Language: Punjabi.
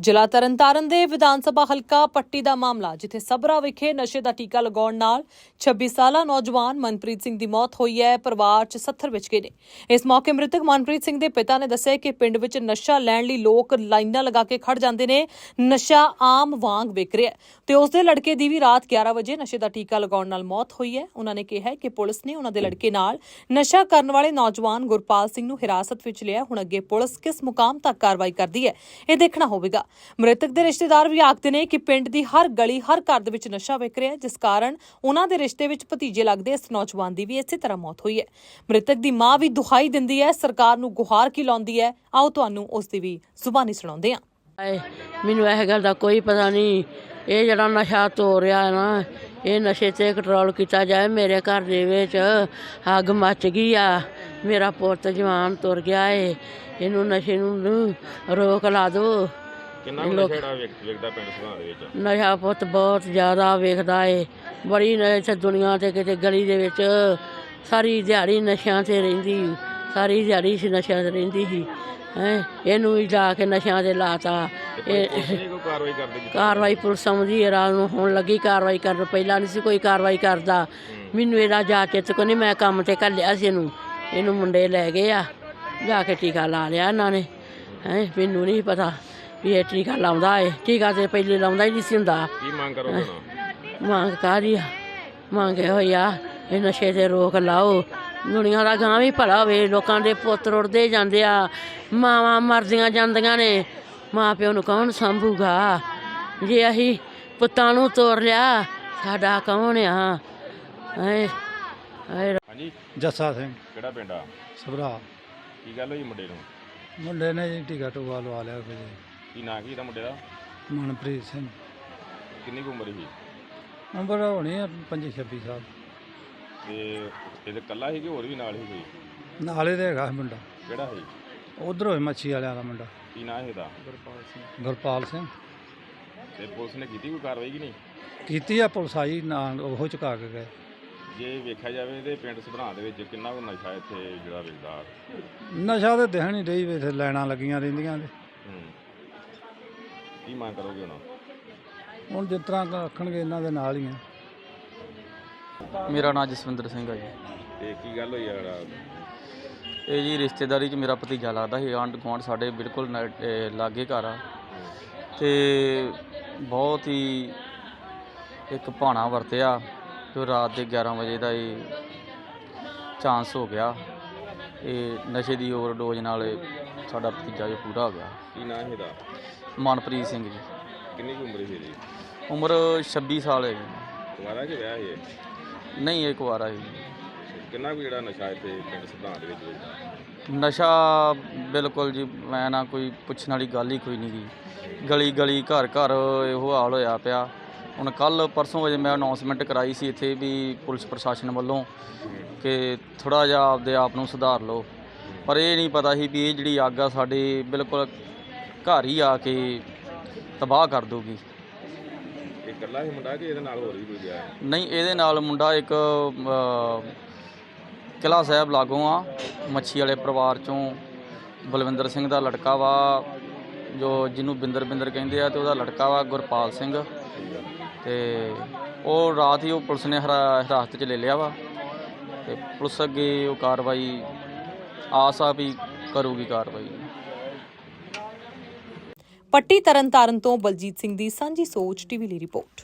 ਜ਼ਿਲ੍ਹਾ ਤਰਨਤਾਰਨ ਦੇ ਵਿਧਾਨ ਸਭਾ ਹਲਕਾ ਪੱਟੀ ਦਾ ਮਾਮਲਾ, ਜਿੱਥੇ ਸਬਰਾ ਵਿਖੇ ਨਸ਼ੇ ਦਾ ਟੀਕਾ ਲਗਾਉਣ ਨਾਲ 26 ਸਾਲਾ ਨੌਜਵਾਨ ਮਨਪ੍ਰੀਤ ਸਿੰਘ ਦੀ ਮੌਤ ਹੋਈ ਹੈ, ਪਰਿਵਾਰ 'ਚ 70 ਵਿੱਚ ਗਏ ਨੇ। ਇਸ ਮੌਕੇ ਮ੍ਰਿਤਕ ਮਨਪ੍ਰੀਤ ਸਿੰਘ ਦੇ ਪਿਤਾ ਨੇ ਦੱਸਿਆ ਕਿ ਪਿੰਡ ਵਿੱਚ ਨਸ਼ਾ ਲੈਣ ਲਈ ਲੋਕ ਲਾਈਨਾਂ ਲਗਾ ਕੇ ਖੜ ਜਾਂਦੇ ਨੇ, ਨਸ਼ਾ ਆਮ ਵਾਂਗ ਵਿਕ ਰਿਹਾ ਹੈ। ਤੇ ਉਸ ਦੇ ਲੜਕੇ ਦੀ ਵੀ ਰਾਤ 11 ਵਜੇ ਨਸ਼ੇ ਦਾ ਟੀਕਾ ਲਗਾਉਣ ਨਾਲ ਮੌਤ ਹੋਈ ਹੈ। ਉਹਨਾਂ ਨੇ ਕਿਹਾ ਕਿ ਪੁਲਿਸ ਨੇ ਉਹਨਾਂ ਦੇ ਲੜਕੇ ਨਾਲ ਨਸ਼ਾ ਕਰਨ ਵਾਲੇ ਨੌਜਵਾਨ ਗੁਰਪਾਲ ਸਿੰਘ ਨੂੰ ਹਿਰਾਸਤ ਵਿੱਚ ਲਿਆ। ਹੁਣ ਅੱਗੇ ਪੁਲਿਸ ਕਿਸ ਮੁਕਾਮ ਤੱਕ ਕਾਰਵਾਈ ਕਰਦੀ ਹੈ, ਇਹ ਦੇਖਣਾ ਹੋਵੇਗਾ। ਮ੍ਰਿਤਕ ਦੇ ਰਿਸ਼ਤੇਦਾਰ ਵੀ ਆਖਦੇ ਨੇ ਕਿ ਪਿੰਡ ਦੀ ਹਰ ਗਲੀ, ਹਰ ਘਰ ਦੇ ਵਿੱਚ ਨਸ਼ਾ ਵਿਕ ਰਿਹਾ ਜਿਸ ਕਾਰਨ ਉਹਨਾਂ ਦੇ ਰਿਸ਼ਤੇ ਵਿੱਚ ਭਤੀਜੇ ਲੱਗਦੇ ਇਸ ਨੌਜਵਾਨ ਦੀ ਵੀ ਇਸੇ ਤਰ੍ਹਾਂ ਮੌਤ ਹੋਈ ਹੈ। ਮ੍ਰਿਤਕ ਦੀ ਮਾਂ ਵੀ ਦੁਹਾਈ ਦਿੰਦੀ ਹੈ, ਸਰਕਾਰ ਨੂੰ ਗੁਹਾਰ ਕੀ ਲਾਉਂਦੀ ਹੈ? ਆਓ ਤੁਹਾਨੂੰ ਉਸ ਦੀ ਵੀ ਜ਼ੁਬਾਨੀ ਸੁਣਾਉਂਦੇ ਹਾਂ। ਆਏ ਮੈਨੂੰ ਇਹ ਗੱਲ ਦਾ ਕੋਈ ਪਤਾ ਨਹੀਂ। ਇਹ ਜਿਹੜਾ ਨਸ਼ਾ ਤੋੜ ਰਿਹਾ ਹੈ ਨਾ, ਇਹ ਨਸ਼ੇ ਤੇ ਕੰਟਰੋਲ ਕੀਤਾ ਜਾਏ ਮੇਰੇ ਘਰ ਦੇ ਵਿੱਚ। ਅੱਗ ਮੱਚ ਗਈ ਆ। ਮੇਰਾ ਪੁੱਤ ਜਵਾਨ ਤੁਰ ਗਿਆ ਏ। ਇਹਨੂੰ ਨਸ਼ੇ ਨੂੰ ਨੂੰ ਰੋਕ ਲਾ ਦਿਓ ਕਿੰਨਾ ਕੁ ਨਸ਼ਾ ਜਿਹੜਾ ਵਿਕ- ਵਿਕਦਾ ਪਿੰਡ ਸੁਭਾਅ ਦੇ ਵਿੱਚ? ਨਸ਼ਾ ਪੁੱਤ ਬਹੁਤ ਜ਼ਿਆਦਾ ਵੇਖਦਾ ਏ। ਬੜੀ ਨ- ਇੱਥੇ ਦੁਨੀਆ ਤੇ ਕਿਤੇ ਗਲੀ ਦੇ ਵਿੱਚ ਸਾਰੀ ਦਿਹਾੜੀ ਨਸ਼ਿਆਂ ਤੇ ਰਹਿੰਦੀ ਸਾਰੀ ਦਿਹਾੜੀ ਸੀ ਨਸ਼ਿਆਂ ਤੇ ਰਹਿੰਦੀ ਸੀ। ਹੈ ਇਹਨੂੰ ਵੀ ਜਾ ਕੇ ਨਸ਼ਿਆਂ ਤੇ ਲਾਤਾ। ਇਹ ਪੁਲਿਸ ਨਹੀਂ ਕੋਈ ਕਾਰਵਾਈ ਕਰਦੀ ਜੀ ਕਾਰਵਾਈ ਪੁਲਿਸ ਸਮਝੀ ਰਾਤ ਨੂੰ ਹੁਣ ਲੱਗੀ ਕਾਰਵਾਈ ਕਰਨ ਪਹਿਲਾਂ ਨਹੀਂ ਸੀ ਕੋਈ ਕਾਰਵਾਈ ਕਰਦਾ। ਮੈਨੂੰ ਇਹਦਾ ਜਾ ਕੇ ਤੇ ਨਹੀਂ ਮੈਂ ਕੰਮ ਤੇ ਘੱਲਿਆ ਸੀ ਇਹਨੂੰ। ਇਹਨੂੰ ਮੁੰਡੇ ਲੈ ਗਏ ਆ ਜਾ ਕੇ ਟੀਕਾ ਲਾ ਲਿਆ ਇਹਨਾਂ ਨੇ। ਹੈ ਮੈਨੂੰ ਨਹੀਂ ਪਤਾ। ਵੀ ਇਹ ਟੀਕਾ ਲਾਉਂਦਾ ਏ। ਟੀਕਾ ਤੇ ਪਹਿਲੇ ਲਾਉਂਦਾ ਹੀ ਨਹੀਂ ਸੀ ਹੁੰਦਾ। ਕੀ ਮੰਗ ਕਰੋਗੇ ਹੁਣ? ਮੰਗ ਕਾਹਦੀ ਆ। ਮੰਗੇ ਹੋਇਆ ਇਹ ਨਸ਼ੇ ਤੇ ਰੋਕ ਲਾਓ। ਦੁਨੀਆ ਦਾ ਗਾਂ ਵੀ ਭਲਾ ਹੋਵੇ ਲੋਕਾਂ ਦੇ ਪੁੱਤ ਰੁੜਦੇ ਜਾਂਦੇ ਆ। ਮਾਵਾਂ ਮਰਦੀਆਂ ਜਾਂਦੀਆਂ ਨੇ। ਮਾਂ ਪਿਓ ਨੂੰ ਕੌਣ ਸੰਭੂਗਾ? ਜੇ ਅਸੀਂ ਪੁੱਤਾਂ ਨੂੰ ਤੋੜ ਲਿਆ ਸਾਡਾ ਕੌਣ ਆ? ਹਾਏ ਹਾਏ ਹਾਂਜੀ। ਜੱਸਾ ਸਿੰਘ। ਕਿਹੜਾ ਪਿੰਡ ਆ? ਸਭਰਾ। ਕੀ ਗੱਲ ਹੋਈ ਮੁੰਡੇ ਨੂੰ? ਮੁੰਡੇ ਨੇ ਜੀ ਟੀਕਾ ਟੂਆ ਲਵਾ ਲਿਆ ਫਿਰ ਕੀ ਨਾਂ ਕੀ ਦਾ ਮੁੰਡੇ ਦਾ? ਮਨਪ੍ਰੀਤ ਸਿੰਘ। ਕਿੰਨੀ ਕੁ ਉਮਰ ਸੀ? ਉਮਰ ਹੋਣੀ ਆ 25 26 ਸਾਲ। ਤੇ ਇਹਦੇ ਕੱਲਾ ਸੀ ਕਿ ਹੋਰ ਵੀ ਨਾਲ ਹੀ ਕੋਈ? ਨਾਲੇ ਦੇ ਹੈਗਾ ਸੀ ਮੁੰਡਾ। ਕਿਹੜਾ ਸੀ? ਉਧਰੋਂ ਹੀ ਮੱਛੀ ਵਾਲਿਆਂ ਦਾ ਮੁੰਡਾ। ਕੀ ਨਾਂ ਇਹਦਾ? ਗੁਰਪਾਲ ਸਿੰਘ। ਤੇ ਪੁਲਿਸ ਨੇ ਕੀਤੀ ਕੋਈ ਕਾਰਵਾਈ ਕਿ ਨਹੀਂ? ਕੀਤੀ ਆ ਪੁਲਿਸ ਆਈ ਨਾਲ ਉਹ ਚੁਕਾ ਕੇ ਗਏ। ਜੇ ਵੇਖਿਆ ਜਾਵੇ ਤੇ ਪਿੰਡ ਸੁਭਾਅ ਦੇ ਵਿੱਚ ਕਿੰਨਾ ਕੁ ਨਸ਼ਾ ਇੱਥੇ ਜਿਹੜਾ ਵਿਕਦਾ ਨਸ਼ਾ ਤੇ ਦਿਖਣ ਹੀ ਰਹੀ ਵੀ ਇੱਥੇ ਲੈਣਾ ਲੱਗੀਆਂ ਰਹਿੰਦੀਆਂ ਨੇ। ਹੂੰ। ਕੀ ਮੰਗ ਕਰੋਗੇ ਹੁਣ? ਹੁਣ ਜਿਸ ਤਰ੍ਹਾਂ ਆਖਣਗੇ ਇਹਨਾਂ ਦੇ ਨਾਲ ਹੀ ਆ। ਮੇਰਾ ਨਾਮ ਜਸਵਿੰਦਰ ਸਿੰਘ ਹੈ ਜੀ। ਤੇ ਕੀ ਗੱਲ ਹੋਈ ਆ ਜਿਹੜਾ? ਇਹ ਜੀ ਰਿਸ਼ਤੇਦਾਰੀ 'ਚ ਮੇਰਾ ਭਤੀਜਾ ਲੱਗਦਾ ਸੀ ਆਂਢ ਗੁਆਂਢ ਸਾਡੇ ਬਿਲਕੁਲ ਨਾ- ਇਹ ਲਾਗੇ ਘਰ ਆ। ਤੇ ਬਹੁਤ ਹੀ ਇੱਕ ਭਾਣਾ ਵਰਤਿਆ ਜੋ ਰਾਤ ਦੇ 11 ਵਜੇ ਦਾ ਇਹ ਚਾਂਸ ਹੋ ਗਿਆ। ਇਹ ਨਸ਼ੇ ਦੀ ਓਵਰਡੋਜ਼ ਨਾਲ ਇਹ ਸਾਡਾ ਭਤੀਜਾ ਜੋ ਪੂਰਾ ਹੋ ਗਿਆ। ਕੀ ਨਾਂ ਇਹਦਾ? ਮਨਪ੍ਰੀਤ ਸਿੰਘ ਜੀ। ਕਿੰਨੀ ਕੁ ਉਮਰ ਸੀ ਇਹਦੀ? ਉਮਰ 26 ਸਾਲ ਹੈ ਜੀ। ਕੁਆਰਾ ਕਿ ਵਿਆਹ ਇਹ? ਨਹੀਂ ਇੱਕ ਵਾਰ ਆਈ ਕਿੰਨਾ ਕੁ ਜਿਹੜਾ ਨਸ਼ਾ ਇੱਥੇ ਪਿੰਡ ਸੁਭਾਅ ਦੇ ਵਿੱਚ ਨਸ਼ਾ ਬਿਲਕੁਲ ਜੀ ਮੈਂ ਨਾ ਕੋਈ ਪੁੱਛਣ ਵਾਲੀ ਗੱਲ ਹੀ ਕੋਈ ਨਹੀਂ ਗੀ। ਗਲੀ ਗਲੀ ਘਰ ਘਰ ਇਹੋ ਹਾਲ ਹੋਇਆ ਪਿਆ। ਹੁਣ ਕੱਲ ਪਰਸੋਂ ਵਜੇ ਮੈਂ ਅਨਾਉਂਸਮੈਂਟ ਕਰਾਈ ਸੀ ਇੱਥੇ ਵੀ ਪੁਲਿਸ ਪ੍ਰਸ਼ਾਸਨ ਵੱਲੋਂ ਕਿ ਥੋੜਾ ਜਿਹਾ ਆਪਦੇ ਆਪ ਨੂੰ ਸੁਧਾਰ ਲਓ। ਪਰ ਇਹ ਨਹੀਂ ਪਤਾ ਸੀ ਵੀ ਇਹ ਜਿਹੜੀ ਅੱਗ ਆ ਸਾਡੇ ਬਿਲਕੁਲ ਘਰ ਹੀ ਆ ਕੇ ਤਬਾਹ ਕਰ ਦੂਗੀ ਇਹ ਇਕੱਲਾ ਹੀ ਮੁੰਡਾ ਕਿ ਇਹਦੇ ਨਾਲ ਹੋਰ ਵੀ ਕੋਈ ਗਿਆ? ਨਹੀਂ ਇਹਦੇ ਨਾਲ ਮੁੰਡਾ ਇੱਕ ਅ, ਕਿਲ੍ਹਾ ਸਾਹਿਬ ਲਾਗੋਂ ਆ ਮੱਛੀ ਵਾਲੇ ਪਰਿਵਾਰ ਚੋਂ। ਬਲਵਿੰਦਰ ਸਿੰਘ ਦਾ ਲੜਕਾ ਵਾ ਜੋ ਜਿਹਨੂੰ ਬਿੰਦਰ ਬਿੰਦਰ ਕਹਿੰਦੇ ਆ ਤੇ ਉਹਦਾ ਲੜਕਾ ਵਾ ਗੁਰਪਾਲ ਸਿੰਘ। ਤੇ ਉਹ ਰਾਤ ਹੀ ਉਹ ਪੁਲਿਸ ਨੇ ਹਰਾ- ਹਿਰਾਸਤ 'ਚ ਲੈ ਲਿਆ ਵਾ ਤੇ ਪੁਲਿਸ ਅੱਗੇ ਉਹ ਕਾਰਵਾਈ ਆਸ ਆ ਵੀ ਕਰੂਗੀ ਕਾਰਵਾਈ। ਪੱਟੀ ਤਰਨਤਾਰਨ ਤੋਂ ਬਲਜੀਤ ਸਿੰਘ ਦੀ ਸਾਂਝੀ ਸੋਚ ਟੀਵੀ ਲਈ ਰਿਪੋਰਟ।